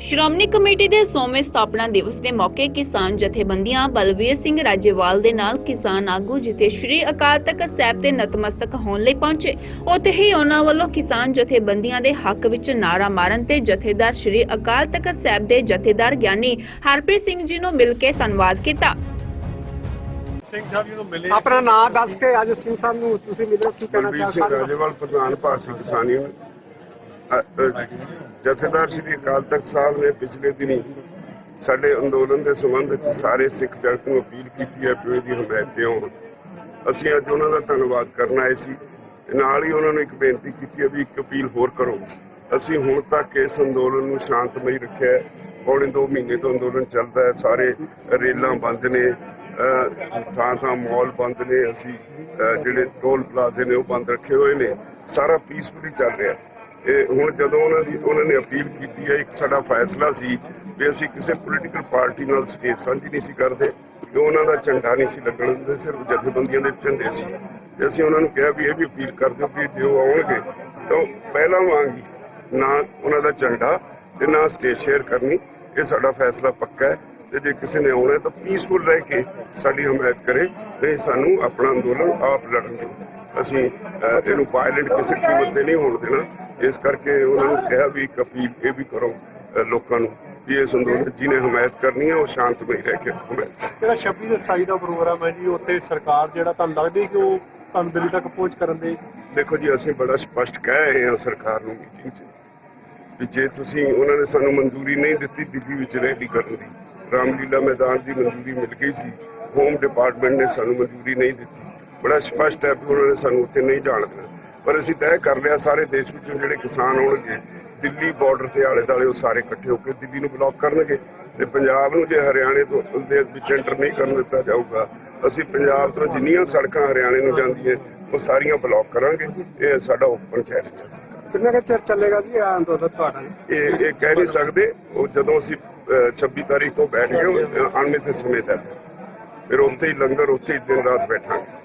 Shiromani committee ਦੇ ਸੋਵੇਂ ਸਥਾਪਨਾ ਦਿਵਸ ਦੇ ਮੌਕੇ ਕਿਸਾਨ ਜਥੇਬੰਦੀਆਂ ਬਲਵੀਰ ਸਿੰਘ ਰਾਜੇਵਾਲ ਦੇ ਨਾਲ ਕਿਸਾਨ ਆਗੂ ਜਿੱਥੇ ਸ਼੍ਰੀ ਅਕਾਲ ਤਖਤ ਸਾਹਿਬ ਦੇ ਨਤਮਸਤਕ ਹੋਣ ਲਈ ਪਹੁੰਚੇ। ਉੱਥੇ ਹੀ ਉਹਨਾਂ ਵੱਲੋਂ ਕਿਸਾਨ ਜਥੇਬੰਦੀਆਂ ਦੇ ਹੱਕ ਵਿੱਚ ਨਾਰਾ ਮਾਰਨ ਤੇ ਜਥੇਦਾਰ ਸ਼੍ਰੀ ਅਕਾਲ ਤਖਤ ਸਾਹਿਬ ਦੇ ਜਥੇਦਾਰ ਗਿਆਨੀ ਹਰਪ੍ਰੀਤ ਸਿੰਘ ਜੀ ਨੂੰ ਮਿਲ ਕੇ ਧੰਨਵਾਦ ਕੀਤਾ। ਸਿੰਘ ਸਾਹਿਬ ਜੀ ਨੂੰ ਮਿਲੇ। ਆਪਣਾ ਨਾਮ ਦੱਸ ਕੇ ਅੱਜ ਸਿੰਘ ਸਾਹਿਬ ਨੂੰ ਤੁਸੀਂ ਮਿਲੋ ਕੀ ਕਹਿਣਾ ਬਲਬੀਰ ਸਿੰਘ ਚਾਹੁੰਦੇ ਹੋ ਰਾਜੇਵਾਲ ਪ੍ਰਧਾਨ ਭਾਰਤੀ ਕਿਸਾਨ ਯੂਨੀਅਨ। ਜਥੇਦਾਰ ਸ੍ਰੀ ਅਕਾਲ ਤਖਤ ਸਾਹਿਬ ਨੇ ਪਿਛਲੇ ਦਿਨੀ ਸਾਡੇ ਅੰਦੋਲਨ ਦੇ ਸੰਬੰਧ ਵਿੱਚ ਸਾਰੇ ਸਿੱਖ ਜਗਤ ਨੂੰ ਅਪੀਲ ਕੀਤੀ ਹੈ ਕਿ ਇਹਦੀ ਹਮਾਇਤ ਤੇ ਆਉਣ। ਅਸੀਂ ਅੱਜ ਉਹਨਾਂ ਦਾ ਧੰਨਵਾਦ ਕਰਨ ਆਏ ਸੀ। ਨਾਲ ਹੀ ਉਹਨਾਂ ਨੂੰ ਇੱਕ ਬੇਨਤੀ ਕੀਤੀ ਹੈ ਵੀ ਇੱਕ ਅਪੀਲ ਹੋਰ ਕਰੋ। ਅਸੀਂ ਹੁਣ ਤੱਕ ਇਸ ਅੰਦੋਲਨ ਨੂੰ ਸ਼ਾਂਤਮਈ ਰੱਖਿਆ ਹੈ। ਪੌਣੇ 2 ਮਹੀਨੇ ਤੋਂ ਅੰਦੋਲਨ ਚੱਲਦਾ ਹੈ। ਸਾਰੇ ਰੇਲਾਂ ਬੰਦ ਨੇ ਥਾਂ ਥਾਂ ਮਾਲ ਬੰਦ ਨੇ। ਅਸੀਂ ਜਿਹੜੇ ਟੋਲ ਪਲਾਜ਼ੇ ਨੇ ਉਹ ਬੰਦ ਰੱਖੇ ਹੋਏ ਨੇ। ਸਾਰਾ ਪੀਸਫੁਲੀ ਚੱਲ ਰਿਹਾ ਇਹ ਹੁਣ ਜਦੋਂ ਉਹਨਾਂ ਦੀ ਉਹਨਾਂ ਨੇ ਅਪੀਲ ਕੀਤੀ ਹੈ, ਇੱਕ ਸਾਡਾ ਫੈਸਲਾ ਸੀ ਵੀ ਅਸੀਂ ਕਿਸੇ ਪੋਲੀਟੀਕਲ ਪਾਰਟੀ ਨਾਲ ਸਟੇਜ ਸਾਂਝੀ ਨਹੀਂ ਸੀ ਕਰਦੇ ਕਿ ਉਹਨਾਂ ਦਾ ਝੰਡਾ ਨਹੀਂ ਸੀ ਲੱਗਣ ਦਿੰਦੇ, ਸਿਰਫ ਜਥੇਬੰਦੀਆਂ ਦੇ ਝੰਡੇ ਸੀ। ਅਸੀਂ ਉਹਨਾਂ ਨੂੰ ਕਿਹਾ ਵੀ ਇਹ ਵੀ ਅਪੀਲ ਕਰ ਦਿਓ ਵੀ ਜੇ ਉਹ ਆਉਣਗੇ, ਤਾਂ ਪਹਿਲਾਂ ਵਾਂਗੀ ਨਾ ਉਹਨਾਂ ਦਾ ਝੰਡਾ ਤੇ ਨਾ ਸਟੇਜ ਸ਼ੇਅਰ ਕਰਨੀ, ਇਹ ਸਾਡਾ ਫੈਸਲਾ ਪੱਕਾ ਹੈ। ਤੇ ਜੇ ਕਿਸੇ ਨੇ ਆਉਣਾ ਤਾਂ ਪੀਸਫੁਲ ਰਹਿ ਕੇ ਸਾਡੀ ਹਮਾਇਤ ਕਰੇ, ਨਹੀਂ ਸਾਨੂੰ ਆਪਣਾ ਅੰਦੋਲਨ ਆਪ ਲੜਨ ਦਿਓ ਅਸੀਂ ਇਹਨੂੰ ਵਾਇਲੈਂਟ ਕਿਸੇ ਕੀਮਤ ਤੇ ਨਹੀਂ ਹੋਣ ਦੇਣਾ। ਇਸ ਕਰਕੇ ਉਹਨਾਂ ਨੂੰ ਕਿਹਾ ਵੀ ਇੱਕ ਅਪੀਲ ਇਹ ਵੀ ਕਰੋ ਲੋਕਾਂ ਨੂੰ ਵੀ ਇਸ ਅੰਦੋਲਨ ਜਿਹਨੇ ਹਮਾਇਤ ਕਰਨੀ ਹੈ ਉਹ ਸ਼ਾਂਤਮਈ ਰਹਿ ਕੇ ਹਮਾਇਤ। ਜਿਹੜਾ 26 ਤੇ 27 ਦਾ ਪ੍ਰੋਗਰਾਮ ਹੈ ਜੀ ਉੱਥੇ ਸਰਕਾਰ ਜਿਹੜਾ ਤੁਹਾਨੂੰ ਲੱਗਦਾ ਕਿ ਉਹ ਤੁਹਾਨੂੰ ਦਿੱਲੀ ਤੱਕ ਪਹੁੰਚ ਕਰਨ ਦੇ ਦੇਖੋ ਜੀ ਅਸੀਂ ਬੜਾ ਸਪਸ਼ਟ ਕਹਿ ਰਹੇ ਹਾਂ ਸਰਕਾਰ ਨੂੰ ਮੀਟਿੰਗ 'ਚ ਵੀ ਜੇ ਤੁਸੀਂ ਉਹਨਾਂ ਨੇ ਸਾਨੂੰ ਮਨਜ਼ੂਰੀ ਨਹੀਂ ਦਿੱਤੀ ਦਿੱਲੀ ਵਿੱਚ ਰੈਲੀ ਕਰਨ ਦੀ ਰਾਮਲੀਲਾ ਮੈਦਾਨ ਦੀ ਮਨਜ਼ੂਰੀ ਮਿਲ ਗਈ ਸੀ ਹੋਮ ਡਿਪਾਰਟਮੈਂਟ ਨੇ ਸਾਨੂੰ ਮਨਜ਼ੂਰੀ ਨਹੀਂ ਦਿੱਤੀ ਬੜਾ ਸਪਸ਼ਟ ਹੈ ਉਹਨਾਂ ਨੇ ਸਾਨੂੰ ਉੱਥੇ ਨਹੀਂ ਜਾਣ ਦੇਣਾ ਪਰ ਅਸੀਂ ਤੈਅ ਕਰ ਲਿਆ ਸਾਰੇ ਦੇਸ਼ ਵਿੱਚੋਂ ਜਿਹੜੇ ਕਿਸਾਨ ਆਉਣਗੇ ਦਿੱਲੀ ਬਾਰਡਰ ਤੇ ਆਲੇ ਦਾਲੇ ਉਹ ਸਾਰੇ ਇਕੱਠੇ ਹੋ ਕੇ ਦਿੱਲੀ ਨੂੰ ਬਲੌਕ ਕਰਨਗੇ ਤੇ ਪੰਜਾਬ ਨੂੰ ਜੇ ਹਰਿਆਣੇ ਤੋਂ ਦੇ ਵਿੱਚ ਐਂਟਰ ਨਹੀਂ ਕਰਨ ਦਿੱਤਾ ਜਾਊਗਾ ਅਸੀਂ ਪੰਜਾਬ ਤੋਂ ਜਿੰਨੀਆਂ ਸੜਕਾਂ ਹਰਿਆਣੇ ਨੂੰ ਜਾਂਦੀਆਂ ਉਹ ਸਾਰੀਆਂ ਬਲੌਕ ਕਰਾਂਗੇ। ਇਹ ਸਾਡਾ ਓਪਨ ਚੈਲੰਜ ਹੈ। ਕਿੰਨੇ ਕੁ ਚਿਰ ਚੱਲੇਗਾ ਜੀ ਇਹ ਅੰਦੋਲਨ ਤੁਹਾਡਾ? ਇਹ ਇਹ ਕਹਿ ਨਹੀਂ ਸਕਦੇ ਉਹ ਜਦੋਂ ਅਸੀਂ ਅਹ, 26 ਤਾਰੀਖ ਤੋਂ ਬੈਠ ਗਏ ਅਣਮਿੱਥੇ ਸਮੇਂ ਤੱਕ। ਫਿਰ ਉੱਥੇ ਹੀ ਲੰਗਰ ਉੱਥੇ ਹੀ ਦਿਨ ਰਾਤ ਬੈਠਾਂਗੇ।